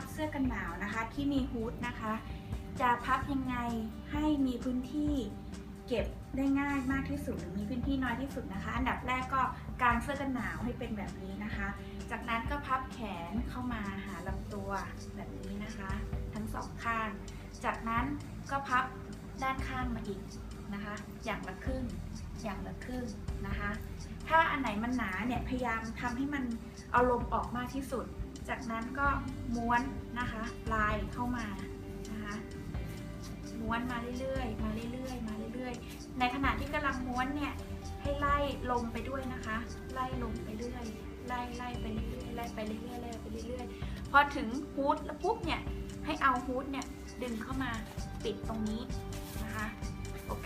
บเสื้อกันหนาวนะคะที่มีฮูดนะคะ จะพับยังไงให้มีพื้นที่เก็บได้ง่ายมากที่สุดหรือมีพื้นที่น้อยที่สุดนะคะ อันดับแรกก็กางเสื้อกันหนาวให้เป็นแบบนี้นะคะ จากนั้นก็พับแขนเข้ามาหาลำตัวแบบนี้นะคะ ทั้งสองข้าง จากนั้นก็พับด้านข้างมาอีก นะคะ อย่างละครึ่ง อย่างละครึ่งนะคะ ถ้าอันไหนมันหนาเนี่ยพยายามทำให้มันเอาลมออกมากที่สุด จากนั้นก็ม้วนนะคะลายเข้ามานะคะม้วนมาเรื่อยๆ มาเรื่อยๆ มาเรื่อยๆ ในขณะที่กำลังม้วนเนี่ยให้ไล่ลมไปด้วยนะคะ ไล่ลมไปเรื่อยไล่ไล่ไปเรื่อยๆไล่ไปเรื่อยๆไล่ไปเรื่อยๆพอถึงฮูดแล้วปุ๊บเนี่ยให้เอาฮูดเนี่ยดึงเข้ามาปิดตรงนี้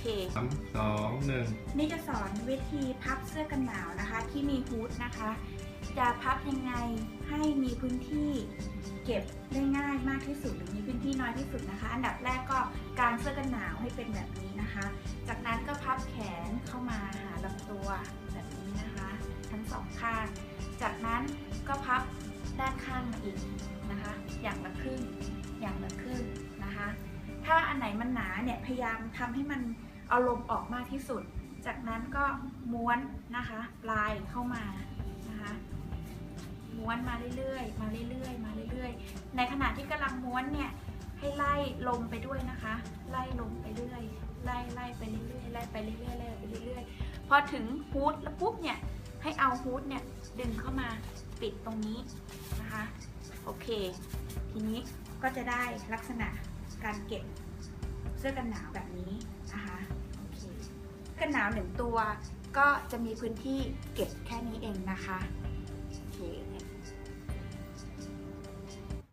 เคสามสองหนึ่งนี่จะสอนวิธีพับเสื้อกันหนาวนะคะ ที่มีฮูดนะคะ จะพับยังไงให้มีพื้นที่เก็บได้ง่ายมากที่สุดหรือมีพื้นที่น้อยที่สุดนะคะ อันดับแรกก็กางเสื้อกันหนาวให้เป็นแบบนี้นะคะ จากนั้นก็พับแขนเข้ามาหาลำตัวแบบนี้นะคะ ทั้งสองข้าง จากนั้นก็พับด้านข้างมาอีกนะคะ อย่างละครึ่งอย่างละครึ่งนะคะ ถ้าอันไหนมันหนาเนี่ยพยายามทำให้มัน เอาลมออกมากที่สุด จากนั้นก็ม้วนนะคะปลายเข้ามานะคะม้วนมาเรื่อยๆ มาเรื่อยๆ มาเรื่อยๆ ในขณะที่กำลังม้วนเนี่ยให้ไล่ลมไปด้วยนะคะ ไล่ลมไปเรื่อยไล่ไล่ไปเรื่อยๆไล่ไปเรื่อยๆไล่ไปเรื่อยๆพอถึงฮูดแล้วปุ๊บเนี่ยให้เอาฮูดเนี่ยดึงเข้ามาปิดตรงนี้นะคะโอเค ทีนี้ก็จะได้ลักษณะการเก็บ สื้อกันหนาวแบบนี้นะคะโอเคเสื้อกันหนาวหนึ่งตัวก็จะมีพื้นที่เก็บแค่นี้เองนะคะ